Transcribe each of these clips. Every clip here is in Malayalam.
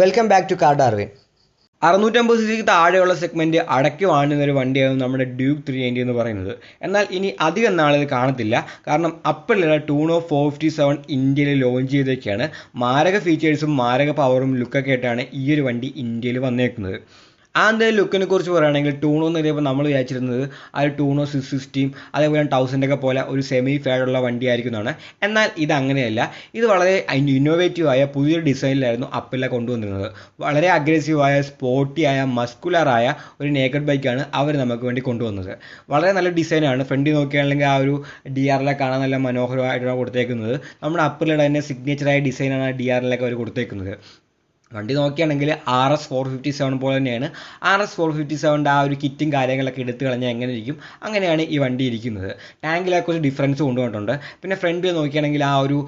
Welcome back to car Darwin അറുന്നൂറ്റമ്പത് സി സിക്ക് താഴെയുള്ള സെഗ്മെന്റ് അടക്കി വാങ്ങുന്ന ഒരു വണ്ടിയാണ് നമ്മുടെ ഡ്യൂക്ക് ത്രീ നയന്റി എന്ന് പറയുന്നത്. എന്നാൽ ഇനി അധികം നാളിത് കാണത്തില്ല. കാരണം അപ്പോഴുള്ള ടൂണോ ഫോർ ഫിഫ്റ്റി സെവൻ ഇന്ത്യയിൽ ലോഞ്ച് ചെയ്തൊക്കെയാണ് മാരക ഫീച്ചേഴ്സും മാരക പവറും ലുക്കൊക്കെ ആയിട്ടാണ് ഈ ഒരു വണ്ടി ഇന്ത്യയിൽ വന്നേക്കുന്നത്. ആ ലുക്കിനെ കുറിച്ച് പറയുകയാണെങ്കിൽ ടൂണോ എന്ന് പറയുമ്പോൾ നമ്മൾ വിചാരിച്ചിരുന്നത് ആ ടൂണോ സിക്സ് സിക്സ്റ്റിയും അതേപോലെ തൗസൻഡ് ഒക്കെ പോലെ ഒരു സെമി ഫെയറുള്ള വണ്ടി ആയിരിക്കുന്നതാണ് എന്നാൽ ഇത് അങ്ങനെയല്ല. ഇത് വളരെ ഇന്നോവേറ്റീവായ പുതിയൊരു ഡിസൈനിലായിരുന്നു അപ്പില്ല കൊണ്ടുവന്നിരുന്നത്. വളരെ അഗ്രസീവായ സ്പോർട്ടിയായ മസ്കുലറായ ഒരു നേക്കഡ് ബൈക്കാണ് അവർ നമുക്ക് വേണ്ടി കൊണ്ടുവന്നത്. വളരെ നല്ല ഡിസൈനാണ് ഫ്രണ്ടിൽ നോക്കുകയാണെങ്കിൽ ആ ഒരു ഡി ആറിലെ കാണാൻ നല്ല മനോഹരമായിട്ടാണ് കൊടുത്തേക്കുന്നത്. നമ്മുടെ അപ്പിലയുടെ തന്നെ സിഗ്നേച്ചറായ ഡിസൈനാണ് ഡി ആറിലൊക്കെ അവർ കൊടുത്തേക്കുന്നത്. വണ്ടി നോക്കുകയാണെങ്കിൽ R S four fifty seven പോലെ തന്നെയാണ്. ആർ എസ് ഫോർ ഫിഫ്റ്റി സെവന്റെ ആ ഒരു കിറ്റും കാര്യങ്ങളൊക്കെ എടുത്തു കളഞ്ഞാൽ എങ്ങനെ ഇരിക്കും? അങ്ങനെയാണ് ഈ വണ്ടി ഇരിക്കുന്നത്. ടാങ്കിലൊക്കെ കുറച്ച് ഡിഫറൻസ് കൊണ്ടുവന്നിട്ടുണ്ട്. പിന്നെ ഫ്രണ്ടിൽ നോക്കുകയാണെങ്കിൽ ആ ഒരു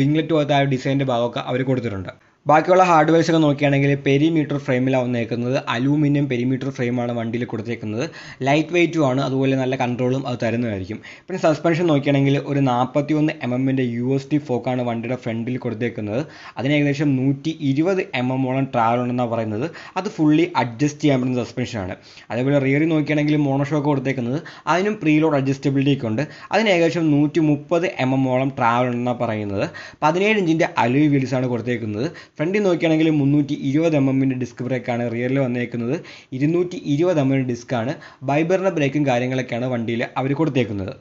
വിംഗ്ലെറ്റ് പോലത്തെ ആ ഒരു ഡിസൈന്റെ ഭാഗമൊക്കെ അവർ കൊടുത്തിട്ടുണ്ട്. ബാക്കിയുള്ള ഹാർഡ്വെയർസ് ഒക്കെ നോക്കുകയാണെങ്കിൽ പെരിമീറ്റർ ഫ്രെയിമിലാണ് വന്നേക്കുന്നത്. അലൂമിനിയം പെരിമീറ്റർ ഫ്രെയിമാണ് വണ്ടിയിൽ കൊടുത്തേക്കുന്നത്. ലൈറ്റ് വെയിറ്റും ആണ്. അതുപോലെ നല്ല കൺട്രോളും അത് തരുന്നതായിരിക്കും. പിന്നെ സസ്പെൻഷൻ നോക്കുകയാണെങ്കിൽ ഒരു നാൽപ്പത്തി ഒന്ന് എം എമ്മിന്റെ യു എസ് ടി ഫോക്കാണ് വണ്ടിയുടെ ഫ്രണ്ടിൽ കൊടുത്തേക്കുന്നത്. അതിന് ഏകദേശം നൂറ്റി ഇരുപത് എം എമ്മോളം ട്രാവൽ ഉണ്ടെന്നാണ് പറയുന്നത്. അത് ഫുള്ളി അഡ്ജസ്റ്റ് ചെയ്യാൻ പറ്റുന്ന സസ്പെൻഷനാണ് അതേപോലെ റിയറിൽ നോക്കുകയാണെങ്കിൽ മോണോഷോക്ക് കൊടുത്തേക്കുന്നത്. അതിനും പ്രീലോഡ് അഡ്ജസ്റ്റബിലിറ്റി ഒക്കെ ഉണ്ട്. അതിന് ഏകദേശം നൂറ്റി മുപ്പത് എം എമ്മോളം ട്രാവൽ ഉണ്ടെന്നാണ് പറയുന്നത്. പതിനേഴ് ഇഞ്ചിന്റെ അലുവി വീൽസാണ് കൊടുത്തേക്കുന്നത്. ഫ്രണ്ടിൽ നോക്കുകയാണെങ്കിൽ മുന്നൂറ്റി ഇരുപത് എം എമ്മിന്റെ ഡിസ്ക് ബ്രേക്കാണ് റിയറിൽ വന്നേക്കുന്നത്. ഇരുന്നൂറ്റി ഇരുപത് എം എമ്മിന്റെ ഡിസ്ക്കാണ് ബൈബറിന്റെ ബ്രേക്കും കാര്യങ്ങളൊക്കെയാണ് വണ്ടിയിൽ അവർ കൊടുത്തേക്കുന്നത്.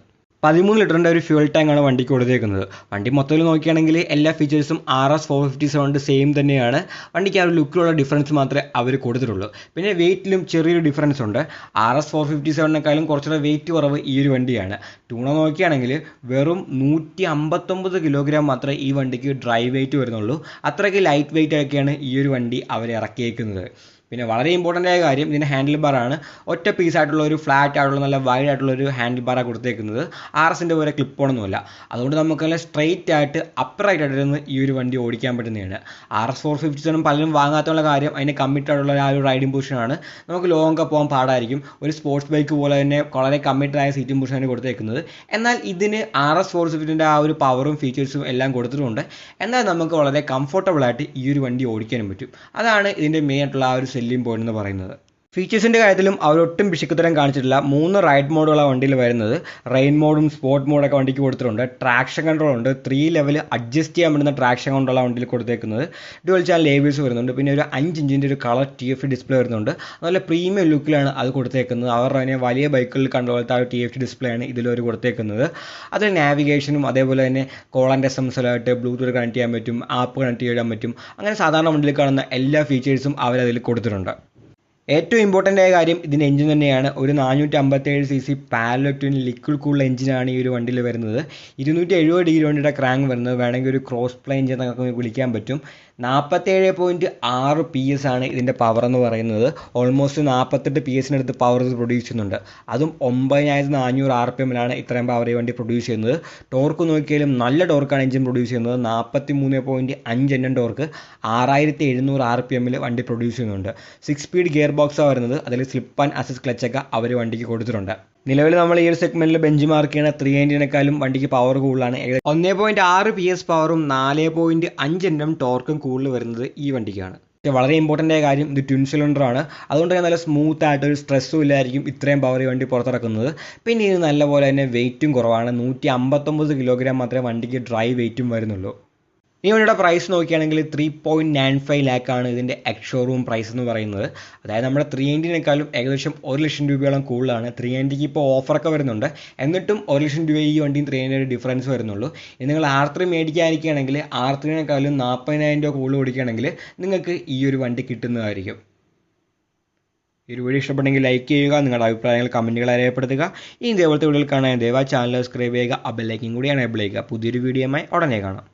പതിമൂന്ന് ലിറ്ററിന്റെ ഒരു ഫ്യൂൽ ടാങ്കാണ് വണ്ടിക്ക് കൊടുത്തേക്കുന്നത്. വണ്ടി മൊത്തത്തിൽ നോക്കുകയാണെങ്കിൽ എല്ലാ ഫീച്ചേഴ്സും ആർ എസ് ഫോർ ഫിഫ്റ്റി സെവന്റെ സെയിം തന്നെയാണ്. വണ്ടിക്ക് ആ ഒരു ലുക്കിലുള്ള ഡിഫറൻസ് മാത്രമേ അവർ കൊടുത്തിട്ടുള്ളൂ. പിന്നെ വെയിറ്റിലും ചെറിയൊരു ഡിഫറൻസ് ഉണ്ട്. ആർ എസ് ഫോർ ഫിഫ്റ്റി സെവനേക്കാളും കുറച്ചുകൂടെ വെയിറ്റ് കുറവ് ഈ ഒരു വണ്ടിയാണ്. ടൂണ നോക്കുകയാണെങ്കിൽ വെറും നൂറ്റി അമ്പത്തൊമ്പത് കിലോഗ്രാം മാത്രമേ ഈ വണ്ടിക്ക് ഡ്രൈവ് വെയിറ്റ് വരുന്നുള്ളൂ. അത്രയ്ക്ക് ലൈറ്റ് വെയിറ്റ് ഒക്കെയാണ് ഈ ഒരു വണ്ടി അവർ ഇറക്കിയേക്കുന്നത്. പിന്നെ വളരെ ഇമ്പോർട്ടന്റ് ആയ കാര്യം ഇതിന്റെ ഹാൻഡിൽ ബാറാണ് ഒറ്റ പീസ് ആയിട്ടുള്ള ഒരു ഫ്ലാറ്റ് ആയിട്ടുള്ള നല്ല വൈഡ് ആയിട്ടുള്ള ഒരു ഹാൻഡിൽ ബാറാണ് കൊടുത്തേക്കുന്നത്. ആർ എസിന്റെ പോലെ ക്ലിപ്പൊന്നുമില്ല അതുകൊണ്ട് നമുക്ക് നല്ല സ്ട്രെയിറ്റ് ആയിട്ട് അപ്രൈറ്റ് ആയിട്ടിരുന്ന് ഈ ഒരു വണ്ടി ഓടിക്കാൻ പറ്റുന്നതാണ്. R S four fifty seven പലരും വാങ്ങാത്തുള്ള കാര്യം അതിന് കമ്മിറ്റഡ് ആയിട്ടുള്ള ആ ഒരു റൈഡിംഗ് പൊസിഷനാണ് നമുക്ക് ലോങ് ഒക്കെ പോകാൻ പാടായിരിക്കും. ഒരു സ്പോർട്സ് ബൈക്ക് പോലെ തന്നെ വളരെ കമ്മിറ്റഡ് ആയ സീറ്റിംഗ് പൊസിഷനാണ് കൊടുത്തേക്കുന്നത്. എന്നാൽ ഇതിന് ആർ എസ് ഫോർ ഫിഫ്റ്റിന്റെ ആ ഒരു പവറും ഫീച്ചേഴ്സും എല്ലാം കൊടുത്തിട്ടുണ്ട്. എന്നാൽ നമുക്ക് വളരെ കംഫർട്ടബിൾ ആയിട്ട് ഈ ഒരു വണ്ടി ഓടിക്കാനും പറ്റും. അതാണ് ഇതിന്റെ മെയിൻ ആയിട്ടുള്ള ആ ഒരു സെല്ലിംഗ് പോയിന്റ് എന്ന് പറയുന്നത്. ഫീച്ചേഴ്സിന്റെ കാര്യത്തിലും അവരൊട്ടും പിശുക്കുത്തരം കാണിച്ചിട്ടില്ല. മൂന്ന് റൈഡ് മോഡുകളാണ് വണ്ടിയിൽ വരുന്നത്. റെയിൻ മോഡും സ്പോർട്ട് മോഡൊക്കെ വണ്ടിക്ക് കൊടുത്തിട്ടുണ്ട്. ട്രാക്ഷൻ കൺട്രോൾ ഉണ്ട്. ത്രീ ലെവൽ അഡ്ജസ്റ്റ് ചെയ്യാൻ പറ്റുന്ന ട്രാക്ഷൻ കൊണ്ടുള്ള വണ്ടിയിൽ കൊടുത്തേക്കുന്നത്. ഡുവൽ ചാനൽ ലേബിൾസ് വരുന്നുണ്ട്. പിന്നെ ഒരു അഞ്ച് ഇഞ്ചിന്റെ ഒരു കളർ ടി എഫ് ഡിസ്പ്ലേ വരുന്നുണ്ട്. നല്ല പ്രീമിയം ലുക്കിലാണ് അത് കൊടുത്തേക്കുന്നത്. അവർ തന്നെ വലിയ ബൈക്കുകളിൽ കണ്ട പോലത്തെ ആ ടി എഫ് ഡിസ്പ്ലേ ആണ് ഇതിലൊരു കൊടുത്തേക്കുന്നത്. അതിൽ നാവിഗേഷനും അതേപോലെ തന്നെ call and S M Bluetooth connect ചെയ്യാൻ പറ്റും. ആപ്പ് കണക്ട് ചെയ്യാൻ പറ്റും. അങ്ങനെ സാധാരണ വണ്ടിയിൽ കാണുന്ന എല്ലാ ഫീച്ചേഴ്സും അവരതിൽ കൊടുത്തിട്ടുണ്ട്. ഏറ്റവും ഇമ്പോർട്ടന്റ് ആയ കാര്യം ഇതിന്റെ എഞ്ചിൻ തന്നെയാണ്. ഒരു നാനൂറ്റി അമ്പത്തേഴ് സി സി പാലറ്റിൻ ലിക്വിഡ് കൂൾ എഞ്ചിനാണ് ഈ ഒരു വണ്ടിയിൽ വരുന്നത്. ഇരുന്നൂറ്റി എഴുപത് ഡിഗ്രി വണ്ടിയുടെ ക്രാങ്ക് വരുന്നത്. വേണമെങ്കിൽ ഒരു ക്രോസ് പ്ലേ എഞ്ചിൻ നമുക്ക് വിളിക്കാൻ പറ്റും. നാൽപ്പത്തേഴ് പോയിന്റ് ആറ് പി എസ് ആണ് ഇതിന്റെ പവർ എന്ന് പറയുന്നത്. ഓൾമോസ്റ്റ് നാൽപ്പത്തെട്ട് പി എസിനടുത്ത് പവർ ഇത് പ്രൊഡ്യൂസ് ചെയ്യുന്നുണ്ട്. അതും ഒമ്പതിനായിരത്തി നാനൂറ് ആർ പി എമ്മിലാണ് ഇത്രയും പവർ ഈ വണ്ടി പ്രൊഡ്യൂസ് ചെയ്യുന്നത്. ടോർക്ക് നോക്കിയാലും നല്ല ടോർക്കാണ് എഞ്ചിൻ പ്രൊഡ്യൂസ് ചെയ്യുന്നത്. നാൽപ്പത്തി മൂന്ന് പോയിന്റ് അഞ്ച് എണ്ണം ടോർക്ക് ആറായിരത്തി എഴുന്നൂറ് ആർ പി എമ്മിൽ വണ്ടി പ്രൊഡ്യൂസ് ചെയ്യുന്നുണ്ട്. സിക്സ് സ്പീഡ് ഗിയർ ബോക്സാണ് വരുന്നത്. അതിൽ സ്ലിപ്പ് ആൻഡ് അസിസ് ക്ലച്ചൊക്കെ അവർ വണ്ടിക്ക് കൊടുത്തിട്ടുണ്ട്. നിലവിൽ നമ്മൾ ഈ ഒരു സെഗ്മെന്റിൽ ബെഞ്ച് മാർക്ക് ചെയ്യുന്ന ത്രീ നയന്റിനേക്കാളും വണ്ടിക്ക് പവർ കൂടുതലാണ്. ഒന്നേ പോയിന്റ് ആറ് പി എസ് പവറും നാല് പോയിന്റ് അഞ്ച് എണ്ണം ടോർക്കും കൂടുതൽ വരുന്നത് ഈ വണ്ടിക്കാണ്. വളരെ ഇമ്പോർട്ടന്റ് ആയ കാര്യം ഇത് ട്വിൻ സിലിണ്ടർ ആണ്. അതുകൊണ്ട് തന്നെ നല്ല സ്മൂത്ത് ആയിട്ട് ഒരു സ്ട്രെസ്സും ഇല്ലായിരിക്കും ഇത്രയും പവർ വണ്ടി പുറത്തിറക്കുന്നത്. പിന്നെ ഇത് നല്ലപോലെ തന്നെ വെയിറ്റും കുറവാണ്. നൂറ്റി അമ്പത്തൊമ്പത് കിലോഗ്രാം മാത്രമേ വണ്ടിക്ക് ഡ്രൈ വെയിറ്റും വരുന്നുള്ളൂ. ഈ പ്രൈസ് നോക്കുകയാണെങ്കിൽ ത്രീ പോയിന്റ് നയൻ ഫൈവ് ലാക്കാണ് ഇതിന്റെ എക്സ് ഷോറൂം പ്രൈസ് എന്ന് പറയുന്നത്. അതായത് നമ്മുടെ ത്രീ നയന്റിനേക്കാളും ഏകദേശം ഒരു ലക്ഷം രൂപയോളം കൂടുതലാണ്. ത്രീ നയന്റിക്ക് ഇപ്പോൾ ഓഫറൊക്കെ വരുന്നുണ്ട്. എന്നിട്ടും ഒരു ലക്ഷം രൂപ ഈ വണ്ടിയും ത്രീ നയന്റിന്റെ ഡിഫറൻസ് വരുന്നുള്ളൂ. ഇനി നിങ്ങൾ ആർ ത്രീ മേടിക്കാതിരിക്കുകയാണെങ്കിൽ ആർ ത്രീനേക്കാളും നാൽപ്പതിനായിരം രൂപ കൂടുതൽ ഓടിക്കുകയാണെങ്കിൽ നിങ്ങൾക്ക് ഈ ഒരു വണ്ടി കിട്ടുന്നതായിരിക്കും. ഈ വീഡിയോ ഇഷ്ടപ്പെട്ടെങ്കിൽ ലൈക്ക് ചെയ്യുക നിങ്ങളുടെ അഭിപ്രായങ്ങൾ കമന്റുകൾ അറിയപ്പെടുത്തുക. ഇനി ഇതേപോലത്തെ വീഡിയോകൾ കാണാൻ ദയവായി ചാനൽ സബ്സ്ക്രൈബ് ചെയ്യുക. ആ ബെല്ലൈക്കും കൂടി എനേബിൾ ചെയ്യുക. പുതിയൊരു വീഡിയോയുമായി ഉടനെ കാണാം.